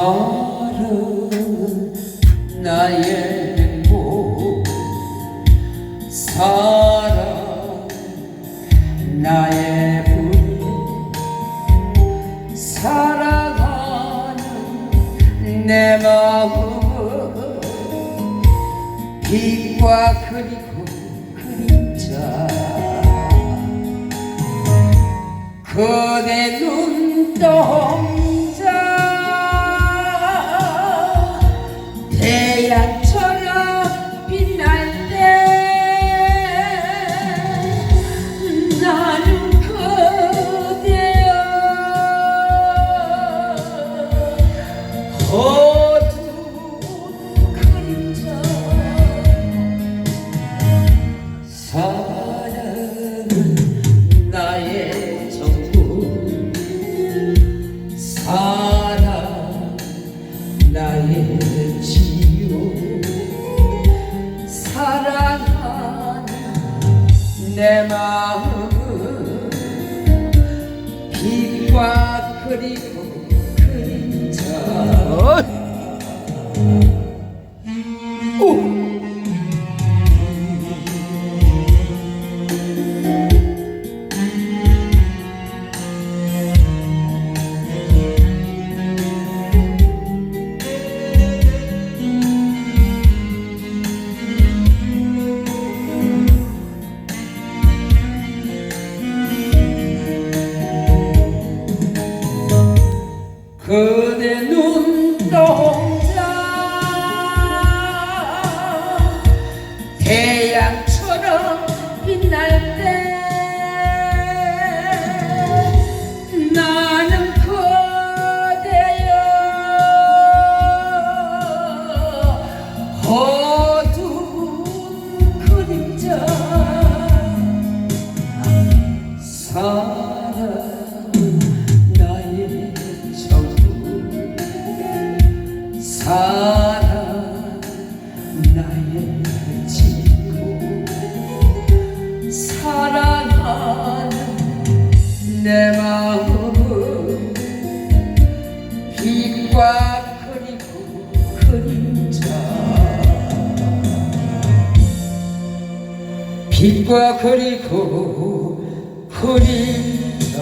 사랑 나의 행복 사랑 나의 불 사랑하는 내 마음은 빛과 그리고 그림자. 그대 눈동 나의 치유 사랑하는 내 마음은 빛과 그림 그대 눈동자 태 사랑 나의 친구. 사랑하는 내 마음은 빛과 그리고 그림자. 빛과 그리고 그림자